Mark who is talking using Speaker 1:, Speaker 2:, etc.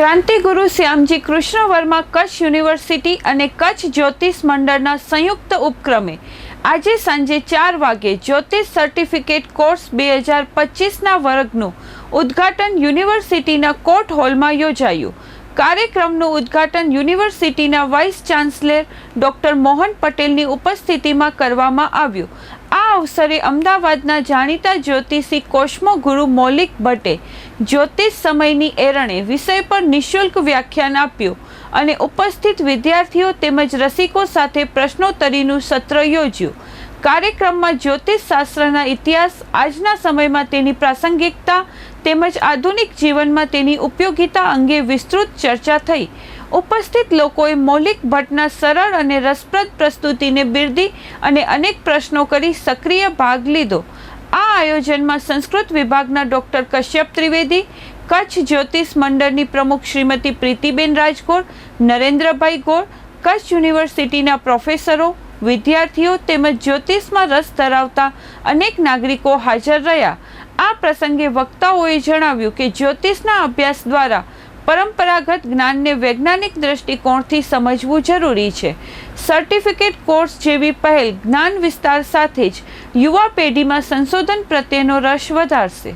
Speaker 1: ક્રાંતિગુરુ Shyamji Krishna Varma Kutch university અને કચ્છ જ્યોતિષ મંડળના સંયુક્ત ઉપક્રમે આજે સાંજે ચાર વાગે જ્યોતિષ સર્ટિફિકેટ કોર્સ બે હજાર પચીસના વર્ગનું ઉદ્ઘાટન યુનિવર્સિટીના કોર્ટ હોલમાં યોજાયું. કાર્યક્રમનું ઉદ્ઘાટન યુનિવર્સિટીના વાઇસ ચાન્સલર ડોક્ટર મોહન પટેલની ઉપસ્થિતિમાં કરવામાં આવ્યું. આ અવસરે અમદાવાદના જાણીતા જ્યોતિષી કોષ્મો ગુરુ મૌલિક ભટ્ટે જ્યોતિષ સમયની એરણે વિષય પર નિઃશુલ્ક વ્યાખ્યાન આપ્યું અને ઉપસ્થિત વિદ્યાર્થીઓ તેમજ રસિકો સાથે પ્રશ્નોત્તરીનું સત્ર યોજ્યું. કાર્યક્રમમાં જ્યોતિષ શાસ્ત્રના ઇતિહાસ, આજના સમયમાં તેની પ્રાસંગિકતા તેમજ આધુનિક જીવનમાં તેની ઉપયોગિતા અંગે વિસ્તૃત ચર્ચા થઈ. ઉપસ્થિત લોકોએ મૌલિક ભટ્ટના સરળ અને રસપ્રદ પ્રસ્તુતિને બિરદી અને અનેક પ્રશ્નો કરી સક્રિય ભાગ લીધો. આયોજનમાં સંસ્કૃત વિભાગના ડોક્ટર કશ્યપ ત્રિવેદી, કચ્છ જ્યોતિષ મંડળની પ્રમુખ શ્રીમતી પ્રીતિબેન રાજગોર, નરેન્દ્રભાઈ ગોર કચ્છ યુનિવર્સિટીના પ્રોફેસરો, વિદ્યાર્થીઓ તેમજ જ્યોતિષમાં રસ ધરાવતા અનેક નાગરિકો હાજર રહ્યા. આ પ્રસંગે વક્તાઓએ જણાવ્યું કે જ્યોતિષના અભ્યાસ દ્વારા પરંપરાગત જ્ઞાનને વૈજ્ઞાનિક દ્રષ્ટિકોણથી સમજવું જરૂરી છે. સર્ટિફિકેટ કોર્સ જેવી પહેલ જ્ઞાન વિસ્તાર સાથે જ યુવા પેઢીમાં સંશોધન પ્રત્યેનો રસ વધારશે.